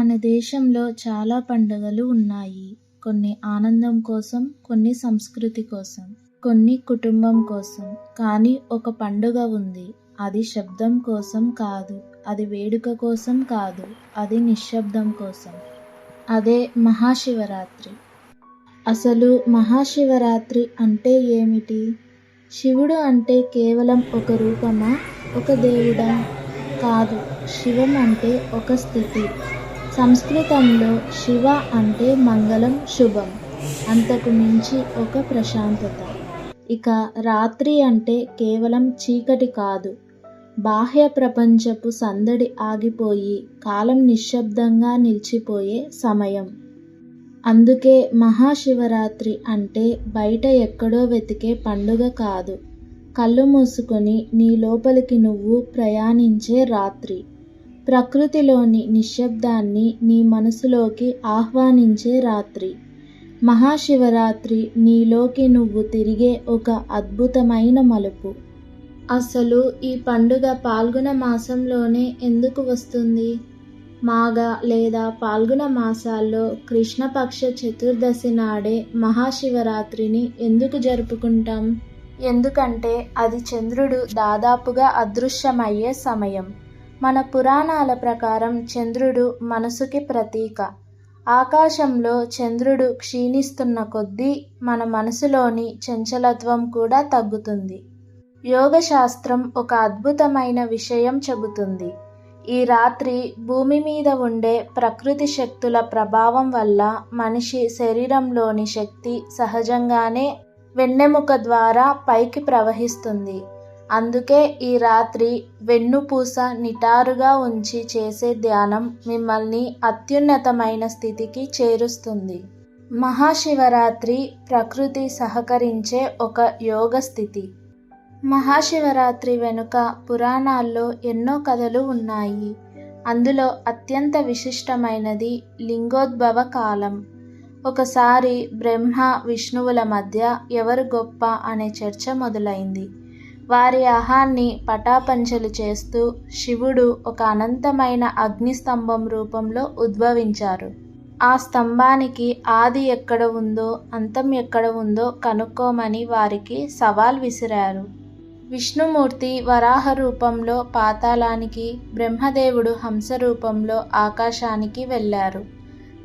మన దేశంలో చాలా పండుగలు ఉన్నాయి. కొన్ని ఆనందం కోసం కొన్ని సంస్కృతి కోసం కొన్ని కుటుంబం కోసం. కానీ ఒక పండుగ ఉంది. అది శబ్దం కోసం కాదు. అది వేడుక కోసం కాదు. అది నిశ్శబ్దం కోసం. అదే మహాశివరాత్రి. అసలు మహాశివరాత్రి అంటే ఏమిటి? శివుడు అంటే కేవలం ఒక రూపమా? ఒక దేవుడా? కాదు. శివం అంటే ఒక స్థితి. సంస్కృతంలో శివ అంటే మంగళం శుభం. అంతకు మించి ఒక ప్రశాంతత. ఇక రాత్రి అంటే కేవలం చీకటి కాదు. బాహ్య ప్రపంచపు సందడి ఆగిపోయి కాలం నిశ్శబ్దంగా నిలిచిపోయే సమయం. అందుకే మహాశివరాత్రి అంటే బయట ఎక్కడో వెతికే పండుగ కాదు. కళ్ళు మూసుకొని నీ లోపలికి నువ్వు ప్రయాణించే రాత్రి. ప్రకృతిలోని నిశ్శబ్దాన్ని నీ మనసులోకి ఆహ్వానించే రాత్రి. మహాశివరాత్రి నీలోకి నువ్వు తిరిగే ఒక అద్భుతమైన మలుపు. అసలు ఈ పండుగ పాల్గొన మాసంలోనే ఎందుకు వస్తుంది? మాఘ లేదా పాల్గొన మాసాల్లో కృష్ణపక్ష చతుర్దశి నాడే మహాశివరాత్రిని ఎందుకు జరుపుకుంటాం? ఎందుకంటే అది చంద్రుడు దాదాపుగా అదృశ్యమయ్యే సమయం. మన పురాణాల ప్రకారం చంద్రుడు మనసుకి ప్రతీక. ఆకాశంలో చంద్రుడు క్షీణిస్తున్న కొద్దీ మన మనసులోని చంచలత్వం కూడా తగ్గుతుంది. యోగశాస్త్రం ఒక అద్భుతమైన విషయం చెబుతుంది. ఈ రాత్రి భూమి మీద ఉండే ప్రకృతి శక్తుల ప్రభావం వల్ల మనిషి శరీరంలోని శక్తి సహజంగానే వెన్నెముక ద్వారా పైకి ప్రవహిస్తుంది. అందుకే ఈ రాత్రి వెన్నుపూస నిటారుగా ఉంచి చేసే ధ్యానం మిమ్మల్ని అత్యున్నతమైన స్థితికి చేరుస్తుంది. మహాశివరాత్రి ప్రకృతి సహకరించే ఒక యోగ స్థితి. మహాశివరాత్రి వెనుక పురాణాల్లో ఎన్నో కథలు ఉన్నాయి. అందులో అత్యంత విశిష్టమైనది లింగోద్భవ కాలం. ఒకసారి బ్రహ్మ విష్ణువుల మధ్య ఎవరు గొప్ప అనే చర్చ మొదలైంది. వారి అహాన్ని పటాపంచలు చేస్తూ శివుడు ఒక అనంతమైన అగ్నిస్తంభం రూపంలో ఉద్భవించారు. ఆ స్తంభానికి ఆది ఎక్కడ ఉందో అంతం ఎక్కడ ఉందో కనుక్కోమని వారికి సవాల్ విసిరారు. విష్ణుమూర్తి వరాహ రూపంలో పాతాళానికి బ్రహ్మదేవుడు హంస రూపంలో ఆకాశానికి వెళ్ళారు.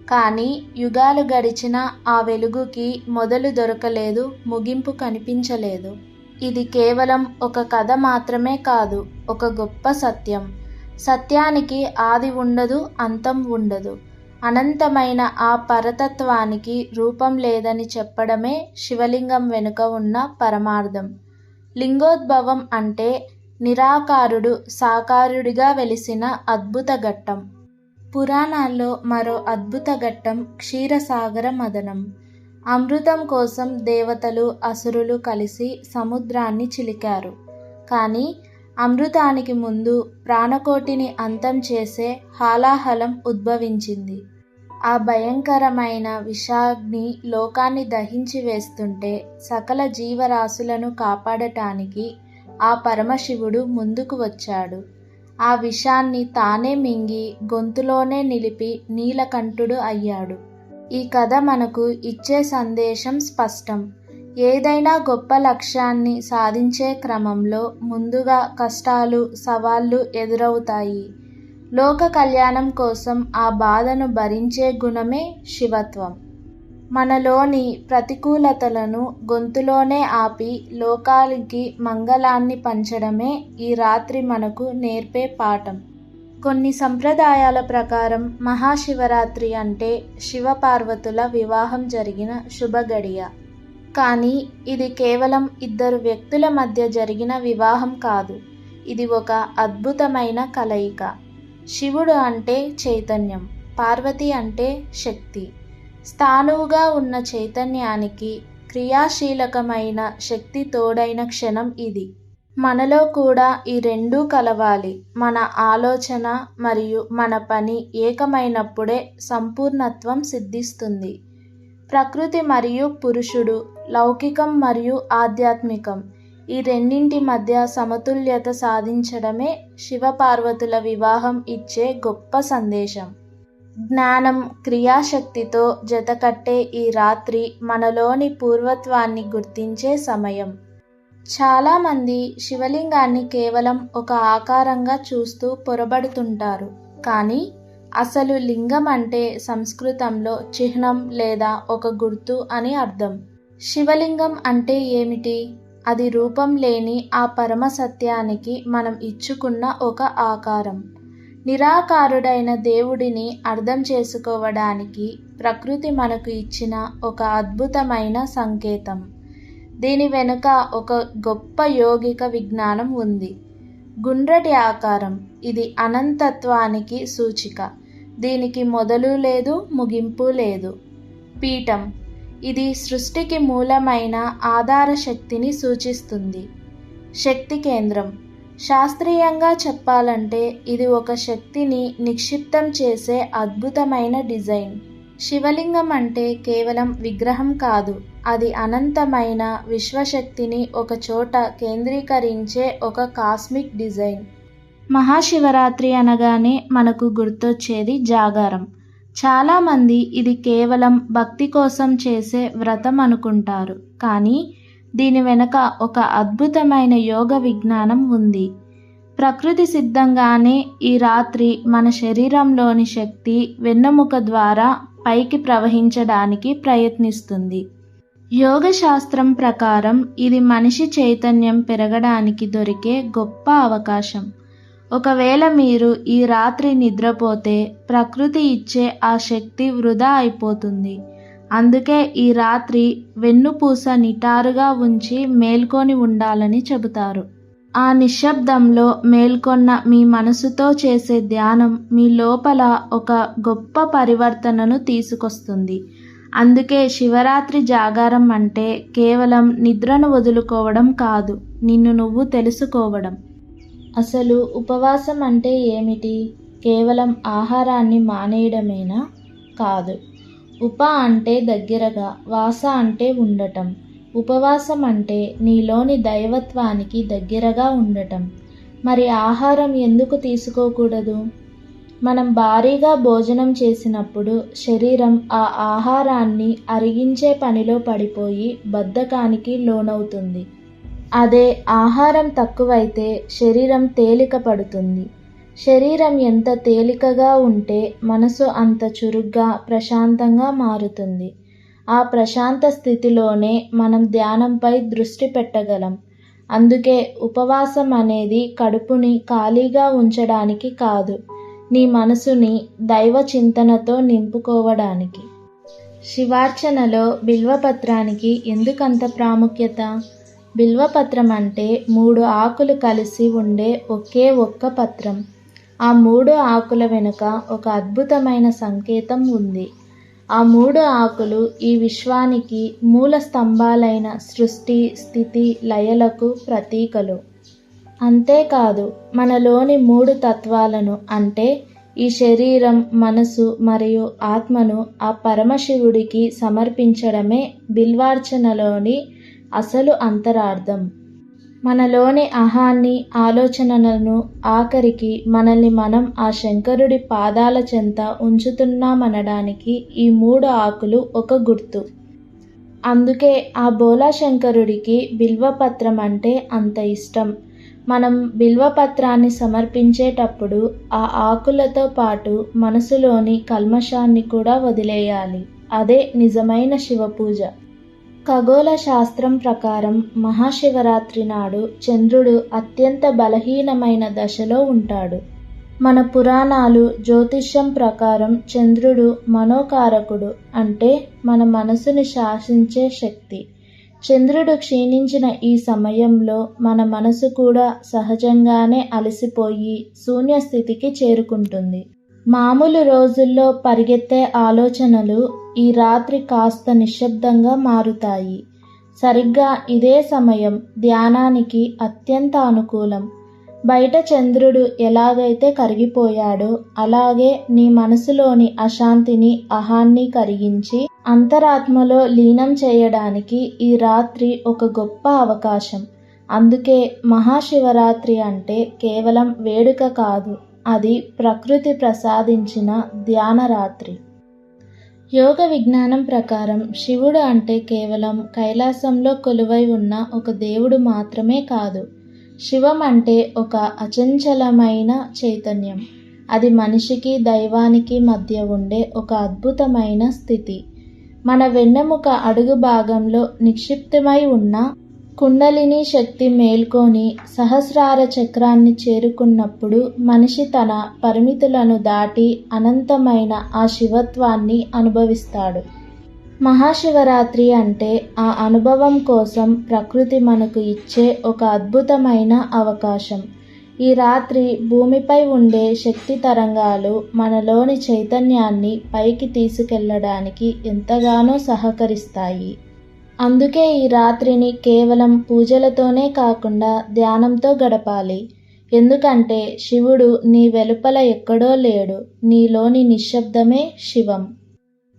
కానీ యుగాలు గడిచిన ఆ వెలుగుకి మొదలు దొరకలేదు ముగింపు కనిపించలేదు. ఇది కేవలం ఒక కథ మాత్రమే కాదు ఒక గొప్ప సత్యం. సత్యానికి ఆది ఉండదు అంతం ఉండదు. అనంతమైన ఆ పరతత్వానికి రూపం లేదని చెప్పడమే శివలింగం వెనుక ఉన్న పరమార్థం. లింగోద్భవం అంటే నిరాకారుడు సాకారుడిగా వెలిసిన అద్భుత ఘట్టం. పురాణాల్లో మరో అద్భుత ఘట్టం క్షీరసాగర మదనం. అమృతం కోసం దేవతలు అసురులు కలిసి సముద్రాన్ని చిలికారు. కానీ అమృతానికి ముందు ప్రాణకోటిని అంతం చేసే హాలాహలం ఉద్భవించింది. ఆ భయంకరమైన విషాగ్ని లోకాన్ని దహించి వేస్తుంటే సకల జీవరాశులను కాపాడటానికి ఆ పరమశివుడు ముందుకు వచ్చాడు. ఆ విషాన్ని తానే మింగి గొంతులోనే నిలిపి నీలకంఠుడు అయ్యాడు. ఈ కథ మనకు ఇచ్చే సందేశం స్పష్టం. ఏదైనా గొప్ప లక్ష్యాన్ని సాధించే క్రమంలో ముందుగా కష్టాలు సవాళ్ళు ఎదురవుతాయి. లోక కళ్యాణం కోసం ఆ బాధను భరించే గుణమే శివత్వం. మనలోని ప్రతికూలతలను గొంతులోనే ఆపి లోకానికి మంగళాన్ని పంచడమే ఈ రాత్రి మనకు నేర్పే పాఠం. కొన్ని సంప్రదాయాల ప్రకారం మహాశివరాత్రి అంటే శివపార్వతుల వివాహం జరిగిన శుభగడియ. కానీ ఇది కేవలం ఇద్దరు వ్యక్తుల మధ్య జరిగిన వివాహం కాదు. ఇది ఒక అద్భుతమైన కలయిక. శివుడు అంటే చైతన్యం పార్వతి అంటే శక్తి. స్థానువుగా ఉన్న చైతన్యానికి క్రియాశీలకమైన శక్తి తోడైన క్షణం ఇది. మనలో కూడా ఈ రెండూ కలవాలి. మన ఆలోచన మరియు మన పని ఏకమైనప్పుడే సంపూర్ణత్వం సిద్ధిస్తుంది. ప్రకృతి మరియు పురుషుడు లౌకికం మరియు ఆధ్యాత్మికం ఈ రెండింటి మధ్య సమతుల్యత సాధించడమే శివపార్వతుల వివాహం ఇచ్చే గొప్ప సందేశం. జ్ఞానం క్రియాశక్తితో జతకట్టే ఈ రాత్రి మనలోని పూర్వత్వాన్ని గుర్తించే సమయం. చాలామంది శివలింగాన్ని కేవలం ఒక ఆకారంగా చూస్తూ పొరబడుతుంటారు. కానీ అసలు లింగం అంటే సంస్కృతంలో చిహ్నం లేదా ఒక గుర్తు అని అర్థం. శివలింగం అంటే ఏమిటి? అది రూపం లేని ఆ పరమ సత్యానికి మనం ఇచ్చుకున్న ఒక ఆకారం. నిరాకారుడైన దేవుడిని అర్థం చేసుకోవడానికి ప్రకృతి మనకు ఇచ్చిన ఒక అద్భుతమైన సంకేతం. దీని వెనుక ఒక గొప్ప యోగిక విజ్ఞానం ఉంది. గుండ్రటి ఆకారం ఇది అనంతత్వానికి సూచిక. దీనికి మొదలు లేదు ముగింపు లేదు. పీఠం ఇది సృష్టికి మూలమైన ఆధార శక్తిని సూచిస్తుంది. శక్తి కేంద్రం శాస్త్రీయంగా చెప్పాలంటే ఇది ఒక శక్తిని నిక్షిప్తం చేసే అద్భుతమైన డిజైన్. శివలింగం అంటే కేవలం విగ్రహం కాదు అది అనంతమైన విశ్వశక్తిని ఒకచోట కేంద్రీకరించే ఒక కాస్మిక్ డిజైన్. మహాశివరాత్రి అనగానే మనకు గుర్తొచ్చేది జాగారం. చాలామంది ఇది కేవలం భక్తి కోసం చేసే వ్రతం అనుకుంటారు కానీ దీని వెనుక ఒక అద్భుతమైన యోగ విజ్ఞానం ఉంది. ప్రకృతి సిద్ధంగానే ఈ రాత్రి మన శరీరంలోని శక్తి వెన్నెముక ద్వారా పైకి ప్రవహించడానికి ప్రయత్నిస్తుంది. యోగ శాస్త్రం ప్రకారం ఇది మనిషి చైతన్యం పెరగడానికి దొరికే గొప్ప అవకాశం. ఒకవేళ మీరు ఈ రాత్రి నిద్రపోతే ప్రకృతి ఇచ్చే ఆ శక్తి వృధా అయిపోతుంది. అందుకే ఈ రాత్రి వెన్నుపూస నిటారుగా ఉంచి మేల్కొని ఉండాలని చెబుతారు. ఆ నిశ్శబ్దంలో మేల్కొన్న మీ మనసుతో చేసే ధ్యానం మీ లోపల ఒక గొప్ప పరివర్తనను తీసుకొస్తుంది. అందుకే శివరాత్రి జాగారం అంటే కేవలం నిద్రను వదులుకోవడం కాదు నిన్ను నువ్వు తెలుసుకోవడం. అసలు ఉపవాసం అంటే ఏమిటి? కేవలం ఆహారాన్ని మానేయడమేనా? కాదు. ఉప అంటే దగ్గరగా వాస అంటే ఉండటం. ఉపవాసం అంటే నీలోని దైవత్వానికి దగ్గరగా ఉండటం. మరి ఆహారం ఎందుకు తీసుకోకూడదు? మనం భారీగా భోజనం చేసినప్పుడు శరీరం ఆ ఆహారాన్ని అరిగించే పనిలో పడిపోయి బద్ధకానికి లోనవుతుంది. అదే ఆహారం తక్కువైతే శరీరం తేలిక పడుతుంది శరీరం ఎంత తేలికగా ఉంటే మనసు అంత చురుగ్గా ప్రశాంతంగా మారుతుంది. ఆ ప్రశాంత స్థితిలోనే మనం ధ్యానంపై దృష్టి పెట్టగలం. అందుకే ఉపవాసం అనేది కడుపుని ఖాళీగా ఉంచడానికి కాదు నీ మనసుని దైవ చింతనతో నింపుకోవడానికి. శివార్చనలో బిల్వపత్రానికి ఎందుకంత ప్రాముఖ్యత? బిల్వపత్రం అంటే మూడు ఆకులు కలిసి ఉండే ఒకే ఒక్క పత్రం. ఆ మూడు ఆకుల వెనుక ఒక అద్భుతమైన సంకేతం ఉంది. ఆ మూడు ఆకులు ఈ విశ్వానికి మూల స్తంభాలైన సృష్టి స్థితి లయలకు ప్రతీకలు. అంతేకాదు మనలోని మూడు తత్వాలను అంటే ఈ శరీరం మనసు మరియు ఆత్మను ఆ పరమశివుడికి సమర్పించడమే బిల్వార్చనలోని అసలు అంతరార్థం. మనలోని అహాన్ని ఆలోచనలను ఆఖరికి మనల్ని మనం ఆ శంకరుడి పాదాల చెంత ఉంచుతున్నామనడానికి ఈ మూడు ఆకులు ఒక గుర్తు. అందుకే ఆ బోలా శంకరుడికి బిల్వపత్రం అంటే అంత ఇష్టం. మనం బిల్వపత్రాన్ని సమర్పించేటప్పుడు ఆ ఆకులతో పాటు మనసులోని కల్మషాన్ని కూడా వదిలేయాలి. అదే నిజమైన శివపూజ. ఖగోళ శాస్త్రం ప్రకారం మహాశివరాత్రి నాడు చంద్రుడు అత్యంత బలహీనమైన దశలో ఉంటాడు. మన పురాణాలు జ్యోతిష్యం ప్రకారం చంద్రుడు మనోకారకుడు అంటే మన మనసుని శాసించే శక్తి. చంద్రుడు క్షీణించిన ఈ సమయంలో మన మనసు కూడా సహజంగానే అలసిపోయి శూన్యస్థితికి చేరుకుంటుంది. మామూలు రోజుల్లో పరిగెత్తే ఆలోచనలు ఈ రాత్రి కాస్త నిశ్శబ్దంగా మారుతాయి. సరిగ్గా ఇదే సమయం ధ్యానానికి అత్యంత అనుకూలం. బయట చంద్రుడు ఎలాగైతే కరిగిపోయాడో అలాగే నీ మనసులోని అశాంతిని అహాన్ని కరిగించి అంతరాత్మలో లీనం చేయడానికి ఈ రాత్రి ఒక గొప్ప అవకాశం. అందుకే మహాశివరాత్రి అంటే కేవలం వేడుక కాదు. అది ప్రకృతి ప్రసాదించిన ధ్యాన రాత్రి యోగ విజ్ఞానం ప్రకారం శివుడు అంటే కేవలం కైలాసంలో కొలువై ఉన్న ఒక దేవుడు మాత్రమే కాదు శివం అంటే ఒక అచంచలమైన చైతన్యం. అది మనిషికి దైవానికి మధ్య ఉండే ఒక అద్భుతమైన స్థితి. మన వెన్నెముక అడుగు భాగంలో నిక్షిప్తమై ఉన్న కుండలిని శక్తి మేల్కొని సహస్రార చక్రాన్ని చేరుకున్నప్పుడు మనిషి తన పరిమితులను దాటి అనంతమైన ఆ శివత్వాన్ని అనుభవిస్తాడు. మహాశివరాత్రి అంటే ఆ అనుభవం కోసం ప్రకృతి మనకు ఇచ్చే ఒక అద్భుతమైన అవకాశం. ఈ రాత్రి భూమిపై ఉండే శక్తి తరంగాలు మనలోని చైతన్యాన్ని పైకి తీసుకెళ్ళడానికి ఎంతగానో సహకరిస్తాయి. అందుకే ఈ రాత్రిని కేవలం పూజలతోనే కాకుండా ధ్యానంతో గడపాలి. ఎందుకంటే శివుడు నీ వెలుపల ఎక్కడో లేడు. నీలోని నిశ్శబ్దమే శివం.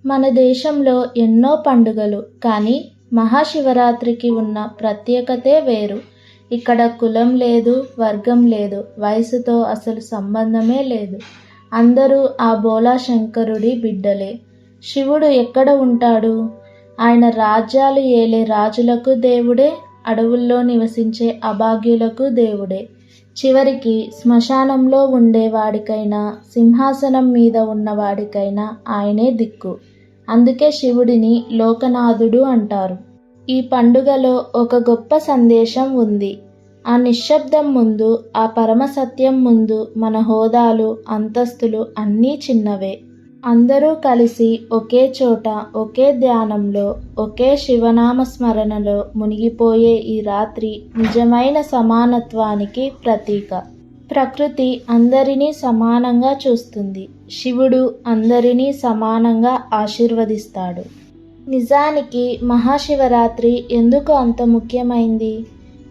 మన దేశంలో ఎన్నో పండుగలు కానీ మహాశివరాత్రికి ఉన్న ప్రత్యేకతే వేరు. ఇక్కడ కులం లేదు వర్గం లేదు వయసుతో అసలు సంబంధమే లేదు. అందరూ ఆ బోలా శంకరుడి బిడ్డలే. శివుడు ఎక్కడ ఉంటాడు? ఆయన రాజ్యాలు ఏలే రాజులకు దేవుడే అడవుల్లో నివసించే అభాగ్యులకు దేవుడే. చివరికి శ్మశానంలో ఉండేవాడికైనా సింహాసనం మీద ఉన్నవాడికైనా ఆయనే దిక్కు. అందుకే శివుడిని లోకనాథుడు అంటారు. ఈ పండుగలో ఒక గొప్ప సందేశం ఉంది. ఆ నిశ్శబ్దం ముందు ఆ పరమ సత్యం ముందు మన హోదాలు అంతస్తులు అన్నీ చిన్నవే. అందరూ కలిసి ఒకే చోట ఒకే ధ్యానంలో ఒకే శివనామ స్మరణలో మునిగిపోయే ఈ రాత్రి నిజమైన సమానత్వానికి ప్రతీక. ప్రకృతి అందరినీ సమానంగా చూస్తుంది. శివుడు అందరినీ సమానంగా ఆశీర్వదిస్తాడు. నిజానికి మహాశివరాత్రి ఎందుకు అంత ముఖ్యమైంది?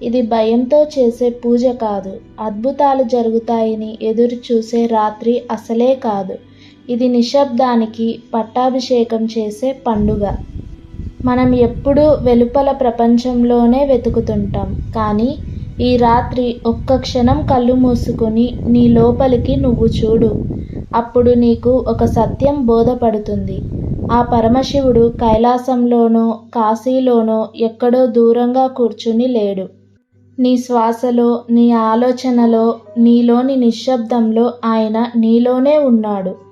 ఇది భయంతో చేసే పూజ కాదు. అద్భుతాలు జరుగుతాయని ఎదురు చూసే రాత్రి అసలే కాదు. ఇది నిశ్శబ్దానికి పట్టాభిషేకం చేసే పండుగ. మనం ఎప్పుడూ వెలుపల ప్రపంచంలోనే వెతుకుతుంటాం. కానీ ఈ రాత్రి ఒక్క క్షణం కళ్ళు మూసుకుని నీ లోపలికి నువ్వు చూడు. అప్పుడు నీకు ఒక సత్యం బోధపడుతుంది. ఆ పరమశివుడు కైలాసంలోనో కాశీలోనో ఎక్కడో దూరంగా కూర్చుని లేడు. నీ శ్వాసలో నీ ఆలోచనలో నీలోని నిశ్శబ్దంలో ఆయన నీలోనే ఉన్నాడు.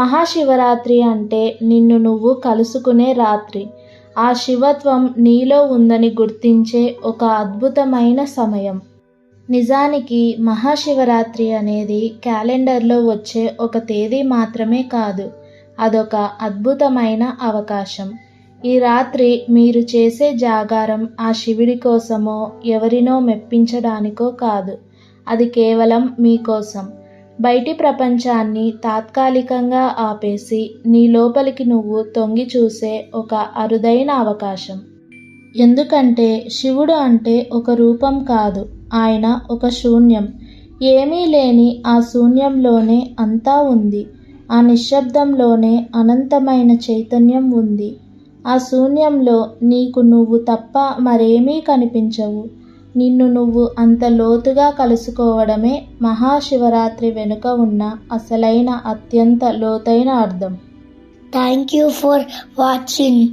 మహాశివరాత్రి అంటే నిన్ను నువ్వు కలుసుకునే రాత్రి. ఆ శివత్వం నీలో ఉందని గుర్తించే ఒక అద్భుతమైన సమయం. నిజానికి మహాశివరాత్రి అనేది క్యాలెండర్లో వచ్చే ఒక తేదీ మాత్రమే కాదు అదొక అద్భుతమైన అవకాశం. ఈ రాత్రి మీరు చేసే జాగారం ఆ శివుడి కోసమో ఎవరినో మెప్పించడానికో కాదు అది కేవలం మీకోసం. బయటి ప్రపంచాన్ని తాత్కాలికంగా ఆపేసి నీ లోపలికి నువ్వు తొంగి చూసే ఒక అరుదైన అవకాశం. ఎందుకంటే శివుడు అంటే ఒక రూపం కాదు ఆయన ఒక శూన్యం. ఏమీ లేని ఆ శూన్యంలోనే అంతా ఉంది. ఆ నిశ్శబ్దంలోనే అనంతమైన చైతన్యం ఉంది. ఆ శూన్యంలో నీకు నువ్వు తప్ప మరేమీ కనిపించవు. నిన్ను నువ్వు అంత లోతుగా కలుసుకోవడమే మహాశివరాత్రి వెనుక ఉన్న అసలైన అత్యంత లోతైన అర్థం. Thank you for watching